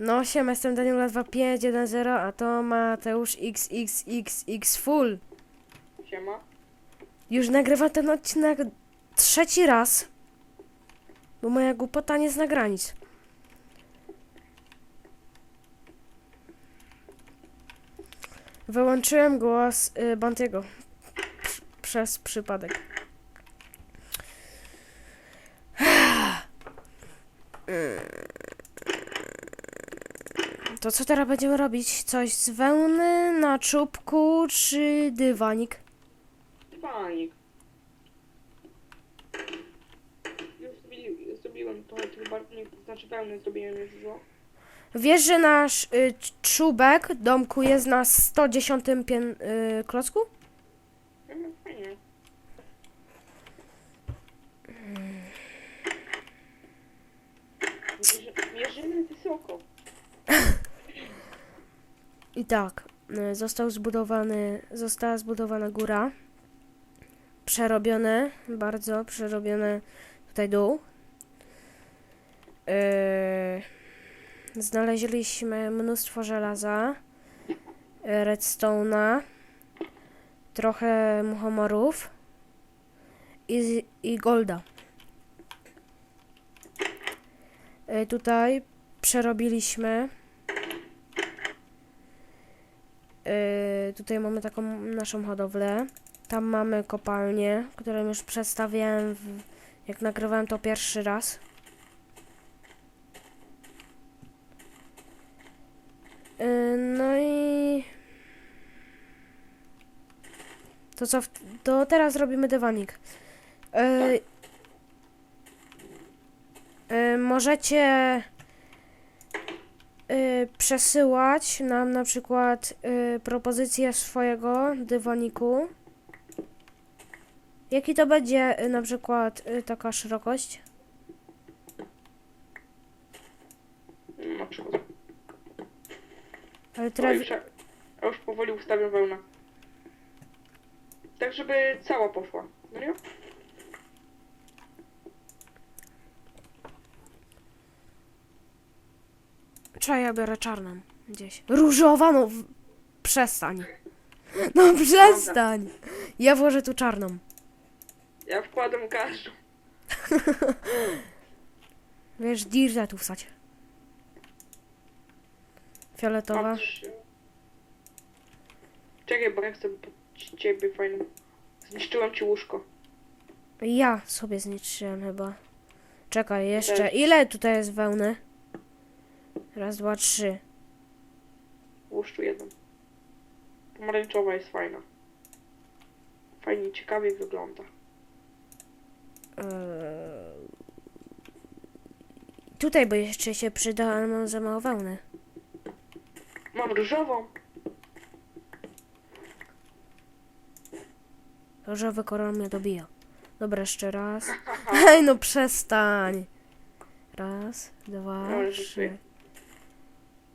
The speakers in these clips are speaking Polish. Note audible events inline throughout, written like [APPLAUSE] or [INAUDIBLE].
No, siema, jestem Daniela 2510, a to Mateusz XXXX Full. Siema. Już nagrywam ten odcinek trzeci raz, bo moja głupota nie zna granic. Wyłączyłem głos y, Bantiego przez przypadek. To co teraz będziemy robić? Coś z wełny na czubku czy dywanik? Dywanik. Już zrobi, zrobiłem tych barwnik, to znaczy pełne zrobiłem już dużo. Wiesz, że nasz y, czubek domku jest na 110 pię- y, klocku? Mhm, fajnie. Mierzy, mierzymy wysoko. I tak, y, został zbudowany, została zbudowana góra. Przerobione, bardzo przerobione tutaj dół. Yy, znaleźliśmy mnóstwo żelaza, y, redstone'a, trochę muchomorów i, i golda. Y, tutaj przerobiliśmy Yy, tutaj mamy taką naszą hodowlę. Tam mamy kopalnię, którą już przedstawiałem, w, jak nagrywałem to pierwszy raz. Yy, no i... To co? To teraz robimy dywanik. Yy, yy, możecie y, przesyłać nam na przykład y, propozycję swojego dywaniku. Jaki to będzie y, na przykład y, taka szerokość? Na przykład. Ale Ja teraz już, ja już powoli ustawiam wełnę. Tak, żeby cała poszła. No nie? Ja biorę czarną gdzieś. Różowa, no w... przestań. No przestań. Ja włożę tu czarną. Ja wkładam każdą. [LAUGHS] Wiesz, dirta tu wsać. Fioletowa. Czekaj, bo ja chcę pod ciebie fajną. Zniszczyłem ci łóżko. Ja sobie zniszczyłem chyba. Czekaj, jeszcze. Ile tutaj jest wełny? Raz, dwa, trzy. Tu jedną. Pomarańczowa jest fajna. Fajnie, ciekawie wygląda. Eee... Tutaj, bo jeszcze się przyda, ale mam za mało wełny. Mam różową. Różowy kolor mnie dobija. Dobra, jeszcze raz. [LAUGHS] Ej, no przestań. Raz, dwa, No, trzy.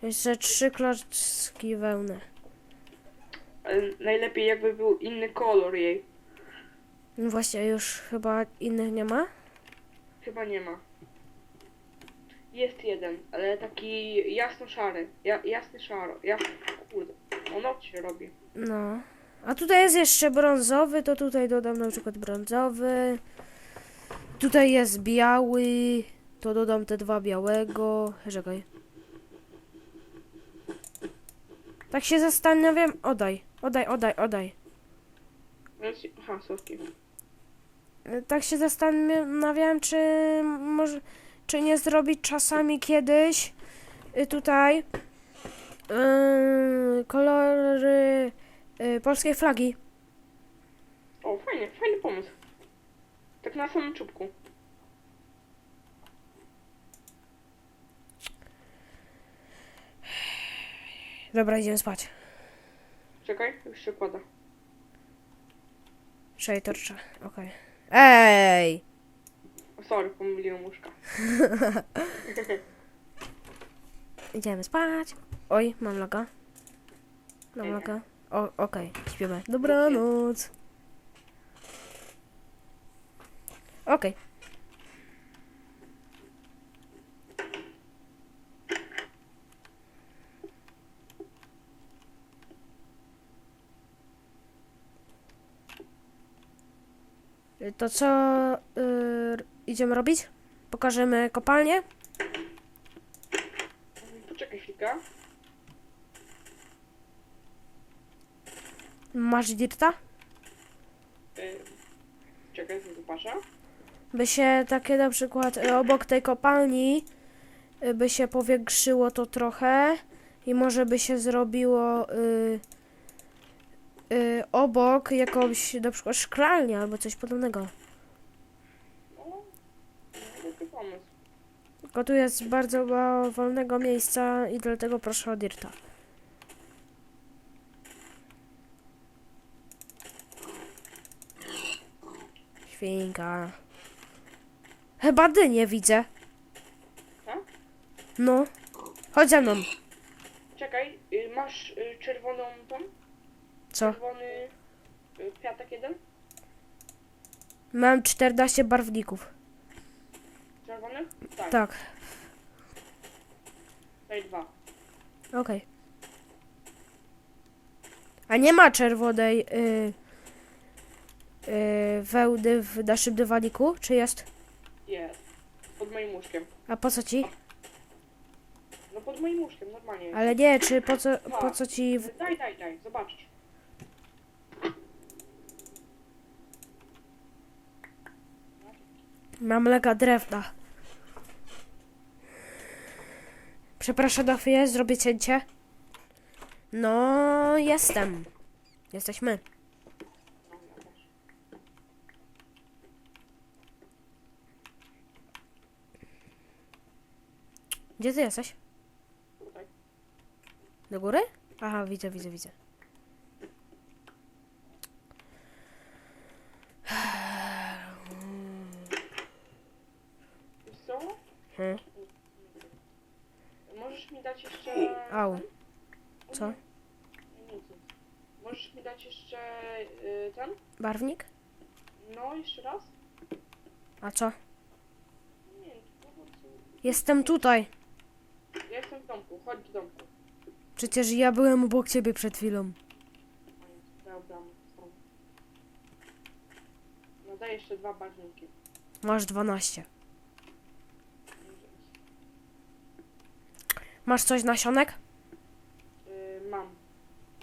Jeszcze trzy klocki wełny. Ale najlepiej jakby był inny kolor jej. No właśnie, już chyba innych nie ma? Chyba nie ma. Jest jeden, ale taki jasno-szary. Ja, jasny szaro. Ja, kurde. O noc się robi. No. A tutaj jest jeszcze brązowy, to tutaj dodam na przykład brązowy. Tutaj jest biały, to dodam te dwa białego. Czekaj. Tak się zastanawiam. Oddaj, oddaj, oddaj. Więc, aha. Y, Tak się zastanawiałem, czy może, czy nie zrobić czasami kiedyś y, tutaj yy, kolory yy, polskiej flagi. O, fajnie, fajny pomysł. Tak na samym czubku. Dobra, idziemy spać. Czekaj, już się kłada. Trzej torcza, okej. Ej! Sorry, pomyliłem łóżka. [LAUGHS] Idziemy spać. Oj, mam laga. Mam laga. O, okej, śpimy. Dobranoc. Okej. To co y, idziemy robić? Pokażemy kopalnię? Poczekaj chwilkę. Masz dirta? Y, Czekaj, zobaczę. By się takie na przykład y, obok tej kopalni y, by się powiększyło to trochę i może by się zrobiło y, y, obok jakąś na przykład szklalnię albo coś podobnego. Tylko tu jest bardzo mało wolnego miejsca i dlatego proszę o dirta. Świnka. Chyba dynię widzę. No. Chodź ze mną. Czekaj, y, masz y, czerwoną tą? Co? Czerwony y, kwiatek jeden? Mam 14 barwników. Czerwony? Tak. Tak. Daj dwa. Okej. A nie ma czerwonej y, y, wełny w naszym dywaniku? Czy jest? Jest. Pod moim łóżkiem. A po co ci? No pod moim łóżkiem, normalnie. Ale nie, czy po co, po co ci... W... Daj, daj, daj, zobaczysz. Mam lega drewna. Przepraszam na zrobię cięcie. No, jestem. Jesteśmy. Gdzie ty jesteś? Do góry? Aha, widzę, widzę, widzę. Wiesz co? Hmm. Możesz mi dać jeszcze... Au. Co? Nic. Możesz mi dać jeszcze y, ten? Barwnik? No, jeszcze raz? A co? Nie, po prostu... Jestem tutaj. Ja jestem w domku, chodź do domku. Przecież ja byłem obok ciebie przed chwilą. Dobra, są. No daj jeszcze dwa barwniki. Masz 12. Masz coś nasionek? Y, mam.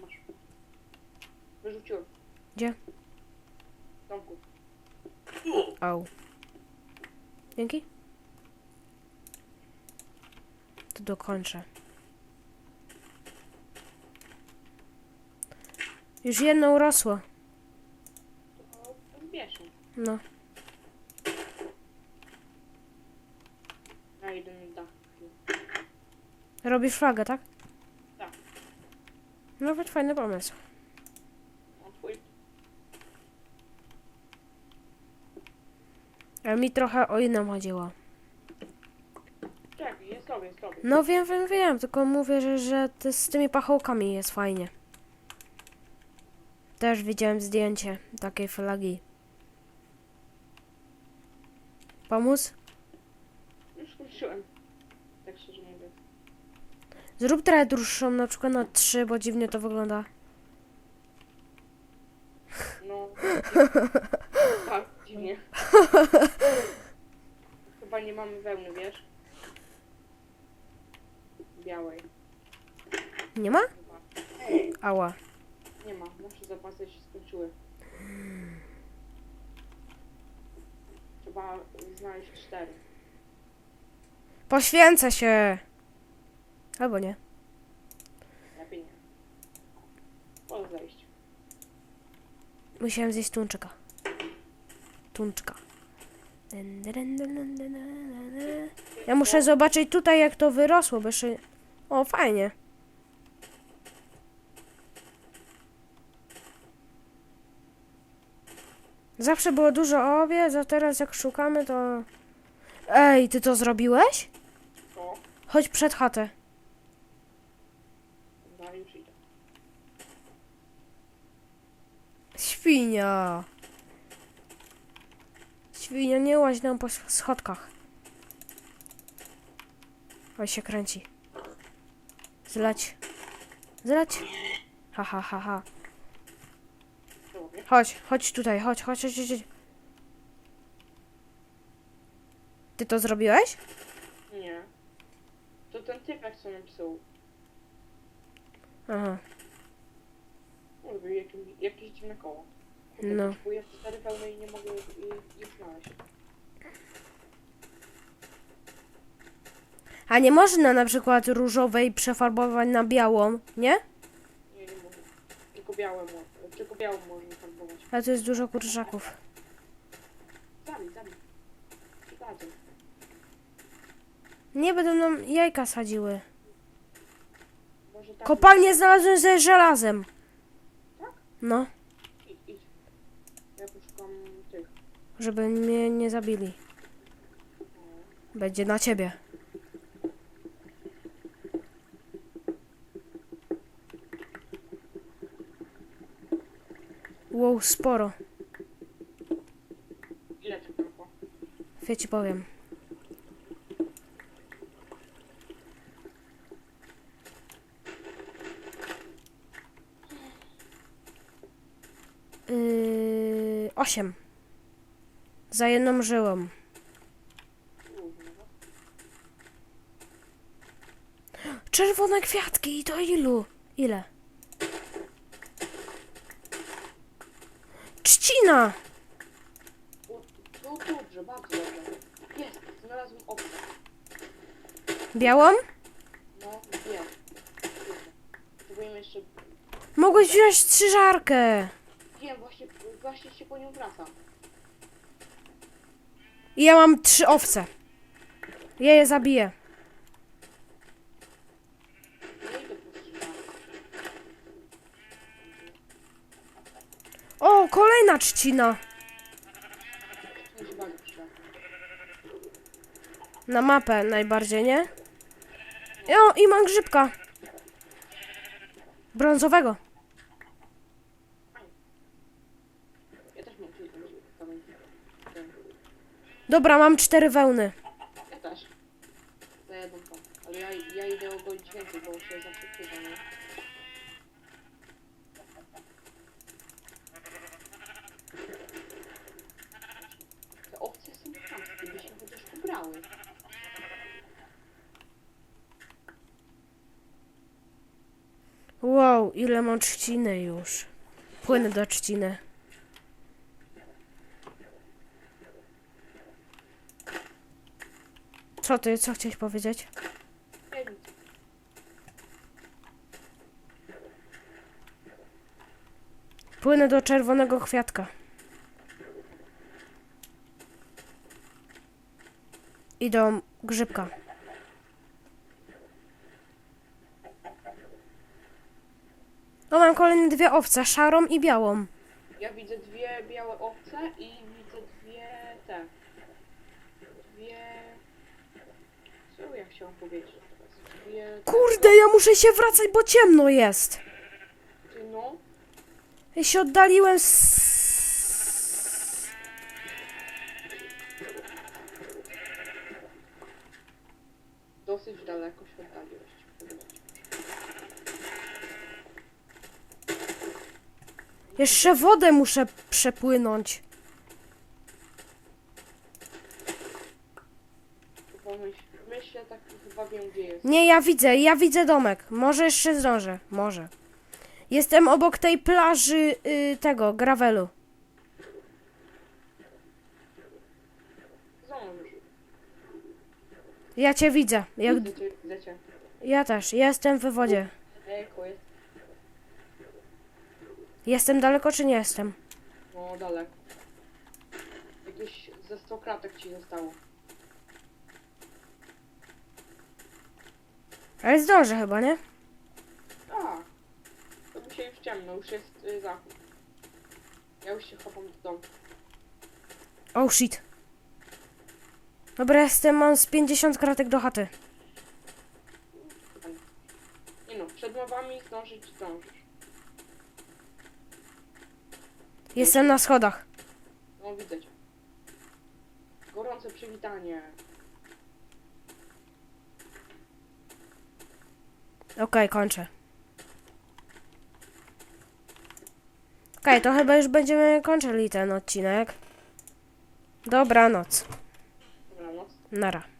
Masz. Wyrzuciłem. Gdzie? W domku. Au. Dzięki. To dokończę. Już jedno urosło. To zbierz. No. Na jeden dach. Robisz flagę, tak? Tak. Nawet fajny pomysł. No twój. Ale mi trochę o inną chodziło. Czekaj, jest sobie, jest sobie. No wiem, wiem, wiem, tylko mówię, że, że z tymi pachołkami jest fajnie. Też widziałem zdjęcie takiej flagi. Pomóc? Już skończyłem. Zrób trochę dłuższą, na przykład na 3, bo dziwnie to wygląda. No. [LAUGHS] tak, dziwnie. Chyba nie mamy wełny, wiesz? Białej. Nie ma? Chyba. Ała. Nie ma, nasze zapasy się skończyły. Trzeba znaleźć cztery. Poświęcę się! Albo nie. Lepiej nie. Może zejść. Musiałem zjeść tuńczyka. Tuńczka. Ja muszę zobaczyć tutaj, jak to wyrosło, bo jeszcze... O, fajnie. Zawsze było dużo owiec, a teraz jak szukamy, to... Ej, ty to zrobiłeś? To. Chodź przed chatę. Dobra, już idę. Świnia. Świnia, nie łaź nam po sch- schodkach. Oj, się kręci. Zleć. Zleć. Ha, ha, ha, ha. Chodź, chodź tutaj, chodź, chodź, chodź, chodź. Ty to zrobiłeś? Nie. To ten typek, co napisał. Aha. Mówię, jakim, jakieś dziwne koło. No. Kupuję cztery pełne i nie mogę ich ich znaleźć. A nie można na przykład różowej przefarbować na białą, nie? Nie, nie mogę. Tylko białe mo- tylko białą można farbować. Ale to jest dużo kurczaków. Zabij, zabij. Przydadzą. Nie będą nam jajka sadziły. Może tak. Kopalnię znalazłem ze żelazem. Tak? No, Idź, idź. Ja poszukam tych. Żeby mnie nie zabili. Będzie na ciebie. Wow, sporo. Ile? Ja ci powiem. Yy, osiem. Za jedną żyłą. No. Czerwone kwiatki, to ilu? Ile? Trzcina! To dobrze, bardzo dobrze. Jest, znalazłem owce. Białą? No, dwie. Próbujemy jeszcze... Mogłeś wziąć strzyżarkę. Wiem, właśnie, właśnie się po nią wracam. I ja mam trzy owce. Ja je zabiję. O, kolejna trzcina. Na mapę najbardziej, nie? O, i mam grzybka. Brązowego. Ja też mam kilka kamieni. Ten. Dobra, mam cztery wełny. Ja też. Za jedną tam. Ale ja, ja idę ogolić więcej, bo się zawsze przyda, nie? Te opcje są chamskie, by się chociaż pobrały. Wow, ile mam trzciny już. Płynę do trzciny. Co ty, co chciałeś powiedzieć? Płynę do czerwonego kwiatka. I do grzybka. O, mam kolejne dwie owce, szarą i białą. Ja widzę dwie białe owce i widzę dwie te. Dwie. Co ja chciałam powiedzieć. Kurde, ja muszę się wracać, bo ciemno jest. No. Ja się oddaliłem z... Dosyć daleko się oddaliłeś. Jeszcze wodę muszę przepłynąć. Pomyśl, myślę tak chyba wiem gdzie jest. Nie, ja widzę, ja widzę domek. Może jeszcze zdążę, może. Jestem obok tej plaży y, tego, gravelu. Zdążysz. Ja cię widzę. Widzę cię, widzę cię. ja też, jestem w wodzie. Jestem daleko czy nie jestem? No daleko. Jakieś ze 100 kratek ci zostało. Ale zdążę chyba, nie? A, to by się już ciemno, już jest y, zachód. Ja już się chopam do domu. Oh shit. Dobra, jestem, mam z 50 kratek do chaty. Nie. No, przed mowami zdążyć zdążysz. Jestem na schodach. No widzę cię. Gorące przywitanie. Okej, kończę. Okej, to chyba już będziemy kończyli ten odcinek. Dobranoc. Dobranoc. Nara.